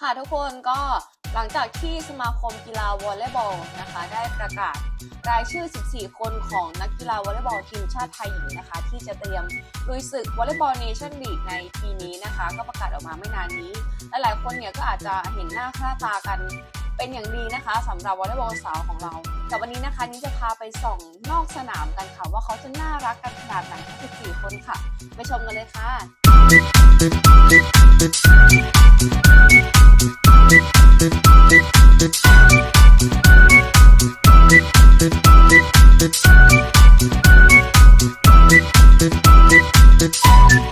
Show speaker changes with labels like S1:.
S1: ค่ะทุกคนก็หลังจากที่สมาคมกีฬาวอลเลย์บอลนะคะ ได้ประกาศรายชื่อ 14 คนของนักกีฬาวอลเลย์บอลทีมชาติไทยหญิงนะคะ ที่จะเตรียมลุยศึกวอลเลย์บอลเนชั่นลีกในปีนี้นะคะ ก็ประกาศออกมาไม่นานนี้และหลายคนเนี่ยก็อาจจะเห็นหน้าค่าตากันเป็นอย่างดีนะคะสำหรับวอลเลย์บอลสาวของเราแต่วันนี้นะคะนี้จะพาไปส่องนอกสนามกันค่ะ ว่าเขาจะน่ารักกันขนาดไหนทั้ง14 คนค่ะ ไปชมกันเลยค่ะ
S2: Thank